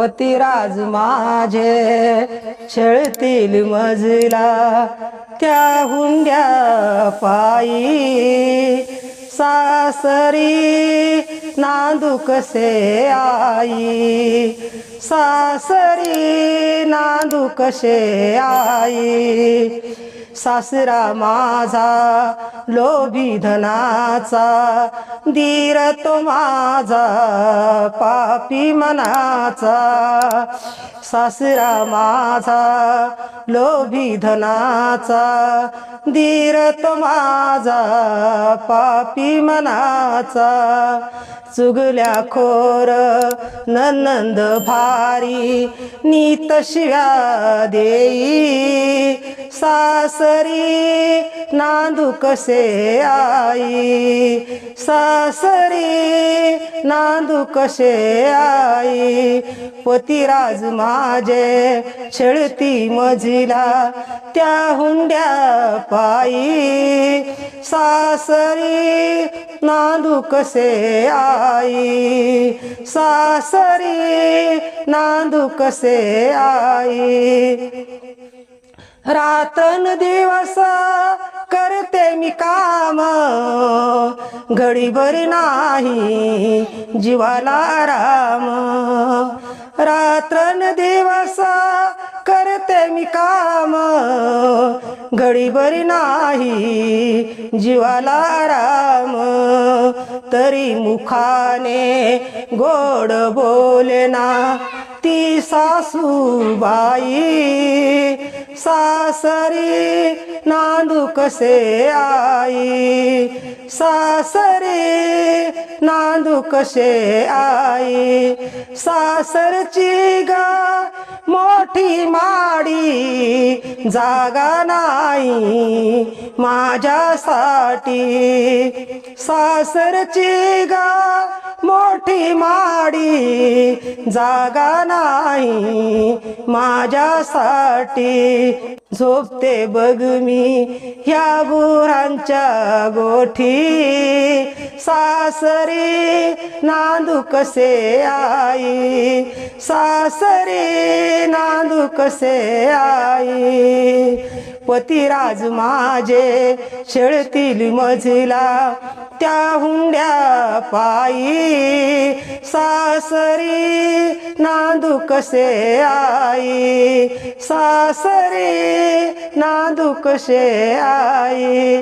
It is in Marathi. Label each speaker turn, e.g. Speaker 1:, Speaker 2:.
Speaker 1: पतिराज माझे छळतील मजला त्या हुंड्या पायी. सासरी नांदू कसे आई सासरी नांदू कसे आई. सासरा माझा लोभी धनाचा धीर तो माझा पापी मनाचा. सासरा माझा लोभी धनाचा धीर तो माझा पापी मनाचा. चुगल्या खोर ननंद भारी नीत शिव्या देई सासरी नांदू कसे आई? सासरी नांदू कसे आई? पतिराज माझे छळती मजिला त्या हुंड्या पायी. सासरी नांदू कसे आई? सासरी नांदू कसे आई? रातन दिवस करते मी काम. घडीभर नाही जीवाला राम रात्रन दिवस करते मी काम. घडीभर नाही जीवाला राम तरी मुखाने गोड बोलेना ती सासूबाई सासरी नांदू कसे आई? सासरी नांदू कसे आई? सासरची गा मोठी माडी जागा नाही माझ्यासाठी. सासरची गा मोठी माडी जागा नाही माझ्यासाठी. झोपते बघ मी ह्या गुरांच्या गोठी. सासरी नांदू कसे आई? सासरी नांदू कसे आई? पतिराज माझे शेळतील मजला त्या हुंड्या पायी सासरी नांदू कसे आई सासरी नांदू कसे आई.